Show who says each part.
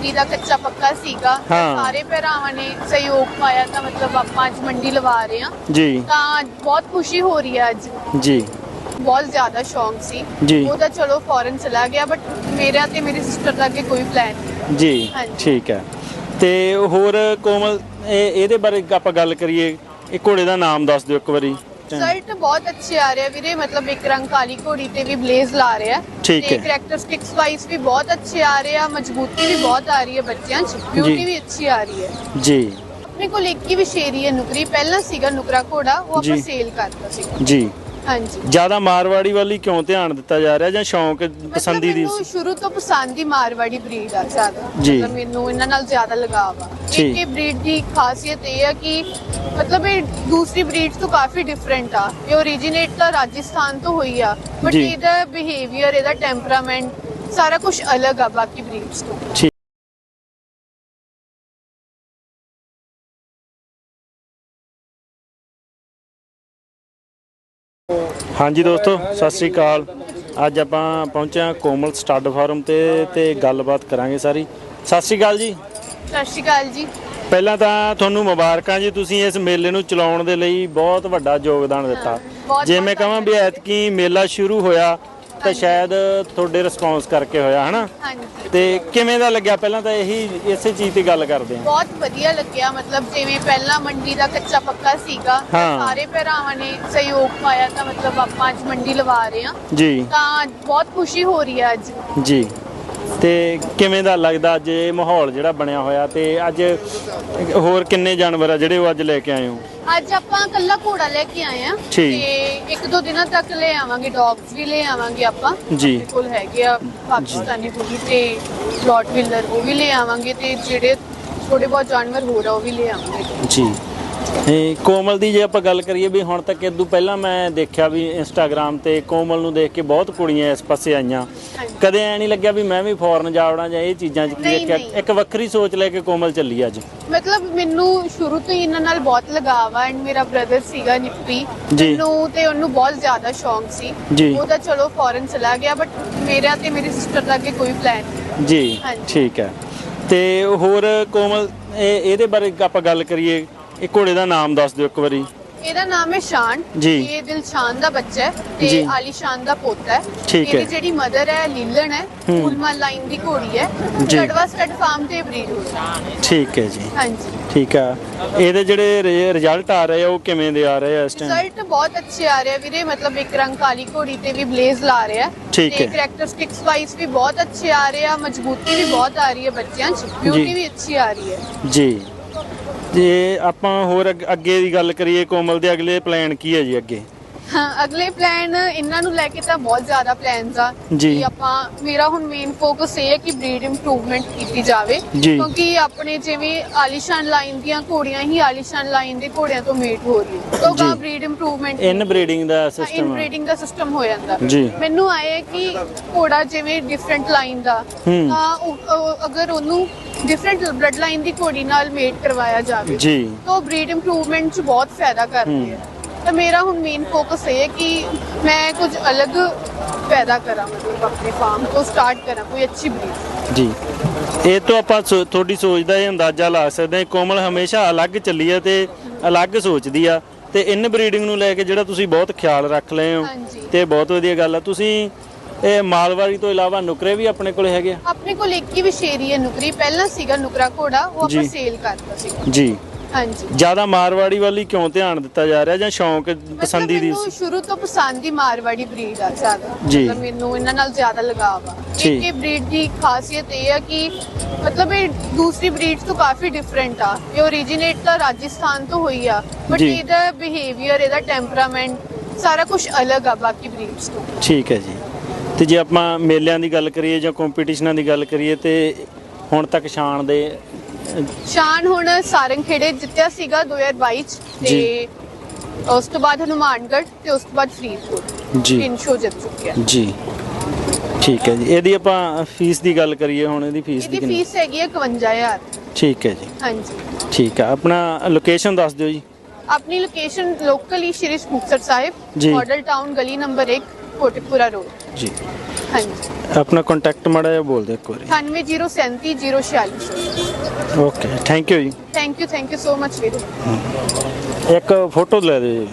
Speaker 1: ਮੰਡੀ ਦਾ ਕੱਚਾ ਪੱਕਾ ਸੀਗਾ ਤਾਂ
Speaker 2: ਹਾਂ।
Speaker 1: ਸਾਰੇ ਭਰਾਵਾਂ ਨੇ ਸਹਿਯੋਗ ਪਾਇਆ ਤਾਂ ਮਤਲਬ ਆਪਾਂ ਅੱਜ ਮੰਡੀ ਲਵਾ ਰਹੇ ਹਾਂ।
Speaker 2: ਜੀ।
Speaker 1: ਤਾਂ ਬਹੁਤ ਖੁਸ਼ੀ ਹੋ ਰਹੀ ਹੈ ਅੱਜ।
Speaker 2: ਜੀ।
Speaker 1: ਬਹੁਤ ਜ਼ਿਆਦਾ ਸ਼ੌਂਕ ਸੀ।
Speaker 2: ਜੀ।
Speaker 1: ਉਹ ਤਾਂ ਚਲੋ ਫੋਰਨ ਚਲਾ ਗਿਆ ਬਟ ਮੇਰਾ ਤੇ ਮੇਰੀ ਸਿਸਟਰ ਦਾ ਅੱਗੇ ਕੋਈ ਪਲਾਨ ਨਹੀਂ।
Speaker 2: ਜੀ।
Speaker 1: ਹਾਂਜੀ।
Speaker 2: ਠੀਕ ਹੈ। ਤੇ ਹੋਰ ਕੋਮਲ ਇਹ ਇਹਦੇ ਬਾਰੇ ਆਪਾਂ ਗੱਲ ਕਰੀਏ। ਇਹ ਘੋੜੇ ਦਾ ਨਾਮ ਦੱਸ ਦਿਓ ਇੱਕ ਵਾਰੀ।
Speaker 1: ਰਿਜ਼ਲਟ ਬਹੁਤ ਅੱਛੇ ਆ ਰਹੇ ਆ ਵੀਰੇ। ਮਤਲਬ ਇੱਕ ਰੰਗ ਕਾਲੀ ਘੋੜੀ ਤੇ ਵੀ ਬਲੇਜ਼ ਲਾ ਰਿਹਾ।
Speaker 2: ਠੀਕ
Speaker 1: ਤੇ
Speaker 2: ਹੈ।
Speaker 1: ਕਰੈਕਟਰਿਸਟਿਕਸ ਵਾਈਜ਼ ਵੀ ਬਹੁਤ ਅੱਛੇ ਆ ਰਹੇ ਆ। ਮਜ਼ਬੂਤੀ ਵੀ ਬਹੁਤ ਆ ਰਹੀ ਹੈ ਬੱਚਿਆਂ 'ਚ। ਬਿਊਟੀ ਵੀ ਅੱਛੀ ਆ ਰਹੀ ਹੈ।
Speaker 2: ਜੀ।
Speaker 1: ਆਪਣੇ ਕੋਲ ਇੱਕ ਹੀ ਵਿਸ਼ੇਰੀ ਹੈ ਨੁਕਰੀ। ਪਹਿਲਾਂ ਸੀਗਾ ਨੁਕਰਾ ਘੋੜਾ ਉਹ ਆਪਾਂ
Speaker 2: ਜੀ।
Speaker 1: ਸੇਲ ਕਰਤਾ ਸੀ
Speaker 2: ਜੀ।
Speaker 1: ਹਾਂਜੀ
Speaker 2: ਜ਼ਿਆਦਾ ਮਾਰਵਾੜੀ ਵੱਲ ਕਿਉਂ ਧਿਆਨ ਦਿੱਤਾ ਜਾ ਰਿਹਾ ਜਾਂ ਸ਼ੌਂਕ ਪਸੰਦੀ ਦੀ
Speaker 1: ਮੈਨੂੰ ਸ਼ੁਰੂ ਤੋਂ ਪਸੰਦ ਹੀ ਮਾਰਵਾੜੀ ਬਰੀਡ ਆ ਜ਼ਿਆਦਾ
Speaker 2: ਜੀ।
Speaker 1: ਮਤਲਬ ਮੈਨੂੰ ਇਹਨਾਂ ਨਾਲ ਜ਼ਿਆਦਾ ਲਗਾਵ ਆ
Speaker 2: ਠੀਕ।
Speaker 1: ਇਹ ਬਰੀਡ ਦੀ ਖਾਸੀਅਤ ਇਹ ਆ ਕਿ ਮਤਲਬ ਇਹ ਦੂਸਰੀ ਬਰੀਡ ਤੋਂ ਕਾਫੀ ਡਿਫਰੈਂਟ ਆ ਇਹ ਓਰੀਜਿਨੇਟ ਤਾਂ ਰਾਜਸਥਾਨ ਤੋਂ ਹੋਈ ਆ ਬਟ
Speaker 2: ਜੀ।
Speaker 1: ਇਹਦਾ ਬਿਹੇਵੀਅਰ ਇਹਦਾ ਟੈਂਪਰਾਮੈਂਟ ਸਾਰਾ ਕੁਝ ਅਲੱਗ ਆ ਬਾਕੀ ਬਰੀਡਸ ਤੋਂ
Speaker 2: ਠੀਕ ਹਾਂਜੀ ਦੋਸਤੋ ਸਤਿ ਸ੍ਰੀ ਅਕਾਲ। ਅੱਜ ਆਪਾਂ ਪਹੁੰਚੇ ਹਾਂ ਕੋਮਲ ਸਟੱਡ ਫਾਰਮ ਤੇ ਤੇ ਗੱਲਬਾਤ ਕਰਾਂਗੇ ਸਾਰੀ। ਸਤਿ ਸ੍ਰੀ ਅਕਾਲ ਜੀ।
Speaker 1: ਸਤਿ ਸ਼੍ਰੀ ਅਕਾਲ ਜੀ।
Speaker 2: ਪਹਿਲਾਂ ਤਾਂ ਤੁਹਾਨੂੰ ਮੁਬਾਰਕਾਂ ਜੀ ਤੁਸੀਂ ਇਸ ਮੇਲੇ ਨੂੰ ਚਲਾਉਣ ਦੇ ਲਈ ਬਹੁਤ ਵੱਡਾ ਯੋਗਦਾਨ ਦਿੱਤਾ।
Speaker 1: ਬਹੁਤ
Speaker 2: ਜੇ ਮੈਂ ਕਹਾਂ ਵੀ ਐਤਕੀ ਮੇਲਾ ਸ਼ੁਰੂ ਹੋਇਆ ਤਾਂ ਸ਼ਾਇਦ ਤੁਹਾਡੇ ਰਿਸਪੌਂਸ ਕਰਕੇ ਹੋਇਆ ਹਨਾ?
Speaker 1: ਹਾਂਜੀ।
Speaker 2: ਤੇ ਕਿਵੇਂ ਦਾ ਲੱਗਿਆ? ਪਹਿਲਾਂ ਤਾਂ ਇਹੀ ਇਸੇ ਚੀਜ਼ ਤੇ ਗੱਲ ਕਰਦੇ ਹਾਂ
Speaker 1: ਬਹੁਤ ਵਧੀਆ ਲੱਗਿਆ ਮਤਲਬ ਜਿਵੇਂ ਪਹਿਲਾਂ ਮੰਡੀ ਦਾ ਕੱਚਾ ਪੱਕਾ ਸੀਗਾ ਤਾਂ
Speaker 2: ਹਾਂ।
Speaker 1: ਸਾਰੇ ਭਰਾਵਾਂ ਨੇ ਸਹਿਯੋਗ ਪਾਇਆ ਤਾਂ ਮਤਲਬ ਆਪਾਂ ਅੱਜ ਮੰਡੀ ਲਵਾ ਰਹੇ ਹਾਂ।
Speaker 2: ਜੀ।
Speaker 1: ਤਾਂ ਬਹੁਤ ਖੁਸ਼ੀ ਹੋ ਰਹੀ ਹੈ ਅੱਜ।
Speaker 2: ਜੀ। ਤੇ ਕਿਵੇਂ ਦਾ ਲੱਗਦਾ ਅੱਜ ਇਹ ਮਾਹੌਲ ਜਿਹੜਾ ਬਣਿਆ ਹੋਇਆ ਤੇ ਅੱਜ ਹੋਰ ਕਿੰਨੇ ਜਾਨਵਰ ਆ ਜਿਹੜੇ ਉਹ ਅੱਜ ਲੈ ਕੇ ਆਏ ਹੋ?
Speaker 1: ਅੱਜ ਆਪਾਂ ਕੱਲਾ ਘੋੜਾ ਲੈ ਕੇ ਆਏ ਆ। ਤੇ ਇੱਕ ਦੋ ਦਿਨਾਂ ਤੱਕ ਲੈ ਆਵਾਂਗੇ ਡੌਗਸ ਵੀ ਲੈ ਆਵਾਂਗੇ ਆਪਾਂ।
Speaker 2: ਜੀ।
Speaker 1: ਕੋਲ ਹੈਗੇ ਆ ਪਾਕਿਸਤਾਨੀ ਕੁੜੀ ਤੇ ਰੌਟ ਵਿਲਰ ਉਹ ਵੀ ਲੈ ਆਵਾਂਗੇ ਤੇ ਜਿਹੜੇ ਥੋੜੇ ਬਹੁਤ ਜਾਨਵਰ ਹੋਰ ਆ ਉਹ ਵੀ ਲੈ ਆਵਾਂਗੇ।
Speaker 2: ਜੀ। ਇਹ ਕੋਮਲ ਦੀ ਜੇ ਆਪਾਂ ਗੱਲ ਕਰੀਏ ਵੀ ਹੁਣ ਤੱਕ ਇਦੋਂ ਪਹਿਲਾਂ ਮੈਂ ਦੇਖਿਆ ਵੀ ਇੰਸਟਾਗ੍ਰam ਤੇ ਕੋਮਲ ਨੂੰ ਦੇਖ ਕੇ ਬਹੁਤ ਕੁੜੀਆਂ ਇਸ ਪਾਸੇ ਆਈਆਂ। ਕਦੇ ਐ ਨਹੀਂ ਲੱਗਿਆ ਵੀ ਮੈਂ ਵੀ ਫੋਰਨ ਜਾਵੜਾ ਜਾਂ ਇਹ ਚੀਜ਼ਾਂ 'ਚ ਕੀ ਦੇਖਿਆ। ਇੱਕ ਵੱਖਰੀ ਸੋਚ ਲੈ ਕੇ ਕੋਮਲ ਚੱਲੀ ਅੱਜ
Speaker 1: ਮਤਲਬ ਮੈਨੂੰ ਸ਼ੁਰੂ ਤੋਂ ਹੀ ਇਹਨਾਂ ਨਾਲ ਬਹੁਤ ਲਗਾਵ ਆ ਐਂਡ ਮੇਰਾ ਬ੍ਰਦਰ ਸੀਗਾ ਨਿੱਪੀ। ਮੈਨੂੰ ਤੇ ਉਹਨੂੰ ਬਹੁਤ ਜ਼ਿਆਦਾ ਸ਼ੌਂਕ ਸੀ
Speaker 2: ਜੀ।
Speaker 1: ਉਹ ਤਾਂ ਚਲੋ ਫੋਰਨ ਚਲਾ ਗਿਆ ਬਟ ਮੇਰਾ ਤੇ ਮੇਰੀ ਸਿਸਟਰ ਦਾ ਅੱਗੇ ਕੋਈ ਪਲਾਨ ਨਹੀਂ
Speaker 2: ਜੀ। ਠੀਕ ਹੈ ਤੇ ਹੋਰ ਕੋਮਲ ਇਹ ਇਹਦੇ ਬਾਰੇ ਆਪਾਂ ਗੱਲ ਕਰੀਏ ਇਹ ਘੋੜੇ ਦਾ ਨਾਮ ਦੱਸ ਦਿਓ ਇੱਕ ਵਾਰੀ।
Speaker 1: ਇਹਦਾ ਨਾਮ ਹੈ ਸ਼ਾਨ।
Speaker 2: ਜੀ।
Speaker 1: ਇਹ ਦਿਲਸ਼ਾਨ ਦਾ ਬੱਚਾ ਹੈ
Speaker 2: ਜੀ।
Speaker 1: ਤੇ ਆਲੀਸ਼ਾਨ ਦਾ ਪੋਤਾ ਹੈ।
Speaker 2: ਠੀਕ ਹੈ।
Speaker 1: ਇਹਦੀ ਜਿਹੜੀ ਮਦਰ ਹੈ ਲੀਲਣ ਹੈ
Speaker 2: ਹੂੰ।
Speaker 1: ਉਲਮਾ ਲਾਈਨ ਦੀ ਘੋੜੀ ਹੈ।
Speaker 2: ਜੀ।
Speaker 1: ਸਟੱਡ ਫਾਰਮ ਤੇ ਬਰੀਡ ਹੋਈ। ਹੈ
Speaker 2: ਠੀਕ ਹੈ ਜੀ।
Speaker 1: ਹਾਂਜੀ।
Speaker 2: ਠੀਕ ਆ ਇਹਦੇ ਜਿਹੜੇ ਰਿਜ਼ਲਟ ਆ ਰਹੇ ਆ ਉਹ ਕਿਵੇਂ ਦੇ ਆ ਰਹੇ ਆ ਇਸ ਟਾਈਮ
Speaker 1: ਰਿਜ਼ਲਟ ਬਹੁਤ ਅੱਛੇ ਆ ਰਹੇ ਆ ਵੀਰੇ। ਮਤਲਬ ਇੱਕ ਰੰਗ ਕਾਲੀ ਘੋੜੀ ਤੇ ਵੀ ਬਲੇਜ਼ ਲਾ ਰਿਹਾ ਹੈ।
Speaker 2: ਠੀਕ
Speaker 1: ਤੇ
Speaker 2: ਹੈ।
Speaker 1: ਕਰੈਕਟਰਿਸਟਿਕਸ ਵਾਈਜ਼ ਵੀ ਬਹੁਤ ਅੱਛੇ ਆ ਰਹੇ ਆ। ਮਜ਼ਬੂਤੀ ਵੀ ਬਹੁਤ ਆ ਰਹੀ ਹੈ ਬੱਚਿਆਂ 'ਚ। ਬਿਊਟੀ ਵੀ ਅੱਛੀ ਆ ਰਹੀ ਹੈ।
Speaker 2: ਜੀ। ਜੇ ਆਪਾਂ ਹੋਰ ਅੱਗ- ਅੱਗੇ ਦੀ ਗੱਲ ਕਰੀਏ ਕੋਮਲ ਦੇ ਅਗਲੇ ਪਲਾਨ ਕੀ ਹੈ ਜੀ ਅੱਗੇ?
Speaker 1: ਅਗਲੇ ਪਲਾਨ ਇਹਨਾਂ ਨੂੰ ਲੈ ਕੇ ਤਾਂ ਬਹੁਤ ਜ਼ਿਆਦਾ ਪਲਾਨਸ ਆ
Speaker 2: ਜੀ।
Speaker 1: ਕਿ ਆਪਾਂ ਮੇਰਾ ਹੁਣ ਮੇਨ ਫੋਕਸ ਇਹ ਹੈ ਕਿ ਬਰੀਡ ਇੰਪਰੂਵਮੈਂਟ ਕੀਤੀ ਜਾਵੇ
Speaker 2: ਜੀ।
Speaker 1: ਕਿਉਂਕਿ ਆਪਣੇ ਜਿਵੇਂ ਆਲੀਸ਼ਾਨ ਲਾਈਨ ਦੀਆਂ ਘੋੜੀਆਂ ਹੀ ਆਲੀਸ਼ਾਨ ਲਾਈਨ ਦੇ ਘੋੜਿਆਂ ਤੋਂ ਮੇਟ ਹੋ ਰਹੀ ਹੈ ਤਾਂ
Speaker 2: ਜੀ।
Speaker 1: ਗਾ ਬਰੀਡ ਇੰਪਰੂਵਮੈਂਟ
Speaker 2: ਇਨ ਬਰੀਡਿੰਗ ਦਾ ਸਿਸਟਮ
Speaker 1: ਇਨਬਰੀਡਿੰਗ ਦਾ ਸਿਸਟਮ ਹੋ ਜਾਂਦਾ
Speaker 2: ਜੀ।
Speaker 1: ਮੈਨੂੰ ਆਏ ਕਿ ਘੋੜਾ ਜਿਵੇਂ ਡਿਫਰੈਂਟ ਲਾਈਨ ਦਾ
Speaker 2: ਹੂੰ।
Speaker 1: ਤਾਂ ਉਹ- ਉਹ- ਅਗਰ ਉਹਨੂੰ ਡਿਫਰੈਂਟ ਬਲੱਡ ਲਾਈਨ ਦੀ ਘੋੜੀ ਨਾਲ ਮੇਟ ਕਰਵਾਇਆ ਜਾਵੇ
Speaker 2: ਜੀ
Speaker 1: ਤਾਂ ਬਰੀਡ ਇੰਪਰੂਵਮੈਂਟ 'ਚ ਬਹੁਤ ਫਾਇਦਾ ਕਰਦੀ ਹੈ ਤਾਂ ਮੇਰਾ ਹੁਣ ਮੇਨ ਫੋਕਸ ਇਹ ਹੈ ਕਿ ਮੈਂ ਕੁਝ ਅਲੱਗ ਪੈਦਾ ਕਰਾਂ ਮਤਲਬ ਆਪਣੇ ਫਾਰਮ ਤੋਂ ਸਟਾਰਟ ਕਰਾਂ ਕੋਈ ਅੱਛੀ ਬਰੀਡ
Speaker 2: ਜੀ। ਇਹ ਤੋਂ ਆਪਾਂ ਤੁਹਾਡੀ ਸੋਚ ਦਾ ਇਹ ਅੰਦਾਜ਼ਾ ਲਾ ਸਕਦੇ ਹਾਂ। ਕੋਮਲ ਹਮੇਸ਼ਾ ਅਲੱਗ ਚੱਲੀ ਹੈ ਤੇ ਅਲੱਗ ਸੋਚਦੀ ਆ। ਤੇ ਇਨ ਬਰੀਡਿੰਗ ਨੂੰ ਲੈ ਕੇ ਜਿਹੜਾ ਤੁਸੀਂ ਬਹੁਤ ਖਿਆਲ ਰੱਖ ਲਏ ਹੋ। ਤੇ ਬਹੁਤ ਵਧੀਆ ਗੱਲ ਆ। ਤੁਸੀਂ ਇਹ ਮਾਲਵਾੜੀ ਤੋਂ ਇਲਾਵਾ ਨੁਕਰੇ ਵੀ ਆਪਣੇ ਕੋਲੇ ਹੈਗੇ ਆ?
Speaker 1: ਆਪਣੇ ਕੋਲ ਇੱਕ ਹੀ ਵਿਸ਼ੇਰੀ ਹੈ ਨੁਕਰੀ। ਪਹਿਲਾਂ ਸੀਗਾ ਨੁਕਰਾ ਘੋੜਾ ਉਹ ਆਪਾਂ। ਸੇਲ ਕਰਤਾ ਸੀ
Speaker 2: ਜੀ।
Speaker 1: ਹਾਂਜੀ।
Speaker 2: ਜ਼ਿਆਦਾ ਮਾਰਵਾੜੀ ਵੱਲ ਕਿਉਂ ਧਿਆਨ ਦਿੱਤਾ ਜਾ ਰਿਹਾ ਜਾਂ ਸ਼ੌਂਕ ਪਸੰਦੀ ਦੀ
Speaker 1: ਮੈਨੂੰ ਸ਼ੁਰੂ ਤੋਂ ਪਸੰਦ ਹੀ ਮਾਰਵਾੜੀ ਬਰੀਡ ਆ ਜ਼ਿਆਦਾ।
Speaker 2: ਜੀ।
Speaker 1: ਮਤਲਬ ਮੈਨੂੰ ਇਹਨਾਂ ਨਾਲ ਜ਼ਿਆਦਾ ਲਗਾਵ ਆ। ਇੱਕ ਇਹ ਬਰੀਡ ਦੀ ਖਾਸੀਅਤ ਇਹ ਆ ਕਿ ਮਤਲਬ ਇਹ ਦੂਸਰੀ ਬਰੀਡ ਤੋਂ ਕਾਫੀ ਡਿਫਰੈਂਟ ਆ। ਇਹ ਓਰੀਜਿਨੇਟ ਤਾਂ ਰਾਜਸਥਾਨ ਤੋਂ ਹੋਈ ਆ ਬਟ
Speaker 2: ਜੀ।
Speaker 1: ਇਹਦਾ ਬਿਹੇਵੀਅਰ ਇਹਦਾ ਟੈਂਪਰਾਮੈਂਟ ਸਾਰਾ ਕੁਝ ਅਲੱਗ ਆ ਬਾਕੀ ਬਰੀਡਸ ਤੋਂ।
Speaker 2: ਠੀਕ ਹੈ ਜੀ। ਤੇ ਜੇ ਆਪਾਂ ਮੇਲਿਆਂ ਦੀ ਗੱਲ ਕਰੀਏ ਜਾਂ ਕੰਪੀਟੀਸ਼ਨਾਂ ਦੀ ਗੱਲ ਕਰੀਏ ਤੇ ਹੁਣ ਤੱਕ ਸ਼ਾਨ ਦੇ
Speaker 1: ਸ਼ਾਨ ਹੁਣ ਸਾਰੰਗ ਖੇੜੇ ਜਿੱਤਿਆ ਸੀਗਾ 2022 ਚ ਤੇ ਉਸ ਤੋਂ ਬਾਅਦ ਹਨੂਮਾਨਗੜ੍ਹ ਤੇ ਉਸ ਤੋਂ ਬਾਅਦ ਫਰੀਦਕੋਟ।
Speaker 2: ਜੀ।
Speaker 1: ਤਿੰਨ ਸ਼ੋ ਜਿੱਤ ਚੁੱਕਿਆ
Speaker 2: ਜੀ। ਠੀਕ ਹੈ ਜੀ। ਇਹਦੀ ਆਪਾਂ ਫੀਸ ਦੀ ਗੱਲ ਕਰੀਏ ਹੁਣ ਇਹਦੀ ਫੀਸ ਦੀ
Speaker 1: ਇਹਦੀ
Speaker 2: ਕਿੰਨੀ?
Speaker 1: ਫੀਸ ਹੈਗੀ ਹੈ 51000
Speaker 2: ਠੀਕ ਹੈ ਜੀ।
Speaker 1: ਹਾਂਜੀ।
Speaker 2: ਠੀਕ ਹੈ। ਆਪਣਾ ਲੋਕੇਸ਼ਨ ਦੱਸ ਦਿਓ ਜੀ।
Speaker 1: ਆਪਣੀ location locally Shri Muktsar Sahib
Speaker 2: ji.
Speaker 1: Model town ਗਲੀ ਨੰਬਰ 1 ਕੋਟਕਪੂਰਾ ਰੋਡ
Speaker 2: ਜੀ।
Speaker 1: ਹਾਂਜੀ
Speaker 2: ਆਪਣਾ ਕੰਟੈਕਟ ਮਾੜਾ ਜਿਹਾ ਬੋਲ ਦਿਓ ਇੱਕ ਵਾਰੀ
Speaker 1: 98033046
Speaker 2: ਓਕੇ ਥੈਂਕ ਯੂ ਜੀ
Speaker 1: thank you thank you so much ਵੀਰੇ
Speaker 2: ਇੱਕ ਫੋਟੋ ਲੈ ਦਿਓ ਜੀ